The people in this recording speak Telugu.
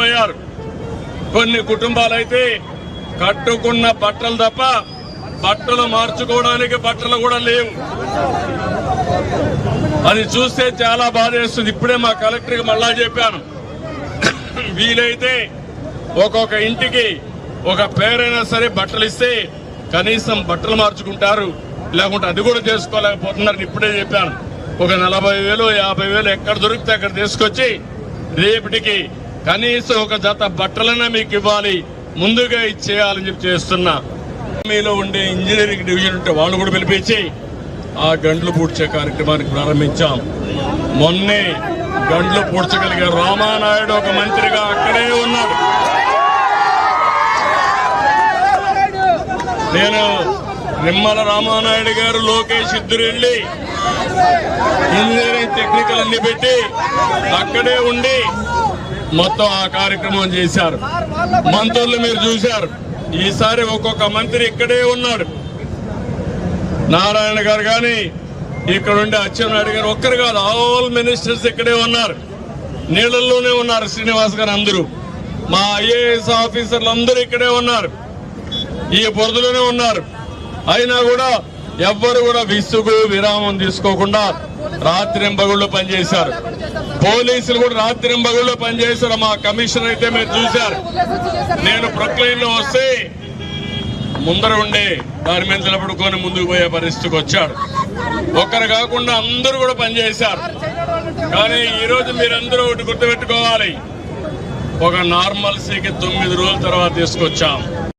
పోయారు కొన్ని కుటుంబాలైతే కట్టుకున్న బట్టలు తప్ప బట్టలు మార్చుకోవడానికి బట్టలు కూడా లేవు. అది చూస్తే చాలా బాధేస్తుంది. ఇప్పుడే మా కలెక్టర్కి మళ్ళా చెప్పాను. వీలైతే ఒక్కొక్క ఇంటికి ఒక పేరైనా సరే బట్టలు ఇస్తే కనీసం బట్టలు మార్చుకుంటారు. లేకుంటే అది కూడా చేసుకోలేకపోతున్నారు ఇప్పుడే చెప్పాను. ఒక నలభై వేలు యాభై వేలు ఎక్కడ దొరికితే అక్కడ తీసుకొచ్చి రేపటికి కనీసం ఒక జత బట్టలనే మీకు ఇవ్వాలి ముందుగా ఇచ్చేయాలని చెప్పి చేస్తున్నా. మీలో ఉండే ఇంజనీరింగ్ డివిజన్ ఉంటే వాళ్ళు కూడా పిలిపించి ఆ గండ్లు పూడ్చే కార్యక్రమానికి ప్రారంభించాం. మొన్నే గండ్లు పూడ్చగలిగే రామానాయుడు ఒక మంత్రిగా అక్కడే ఉన్నాడు. నేను నిమ్మల రామానాయుడు గారు లోకేష్ ఇద్దరు వెళ్ళి ఇంజనీరింగ్ టెక్నికల్ అన్ని పెట్టి అక్కడే ఉండి మొత్తం ఆ కార్యక్రమం చేశారు. మంత్రులు మీరు చూశారు. ఈసారి ఒక్కొక్క మంత్రి ఇక్కడే ఉన్నాడు. నారాయణ గారు కానీ ఇక్కడ ఉండే అచ్చెన్నాయుడు గారు ఒక్కరు కాదు ఆల్ మినిస్టర్స్ ఇక్కడే ఉన్నారు. నీళ్ళల్లోనే ఉన్నారు శ్రీనివాస్ గారు అందరూ. మా ఐఏఎస్ ఆఫీసర్లు అందరూ ఇక్కడే ఉన్నారు. ఈ బురదలోనే ఉన్నారు. అయినా కూడా ఎవ్వరు కూడా విసుగు విరామం తీసుకోకుండా రాత్రింబగుళ్ళు పనిచేశారు. పోలీసులు కూడా రాత్రి రాత్రింబగుళ్ళు పనిచేశారు. మా కమిషనర్ అయితే మీరు చూశారు. నేను ప్రొక్లైన్లో వస్తే ముందర ఉండే దాని మీద నిలబడుకొని ముందుకు పోయే పరిస్థితికి వచ్చాడు. ఒక్కరు కాకుండా అందరూ కూడా పనిచేశారు. కానీ ఈరోజు మీరందరూ ఒకటి గుర్తుపెట్టుకోవాలి. ఒక నార్మల్సీకి తొమ్మిది రోజుల తర్వాత తీసుకొచ్చాం.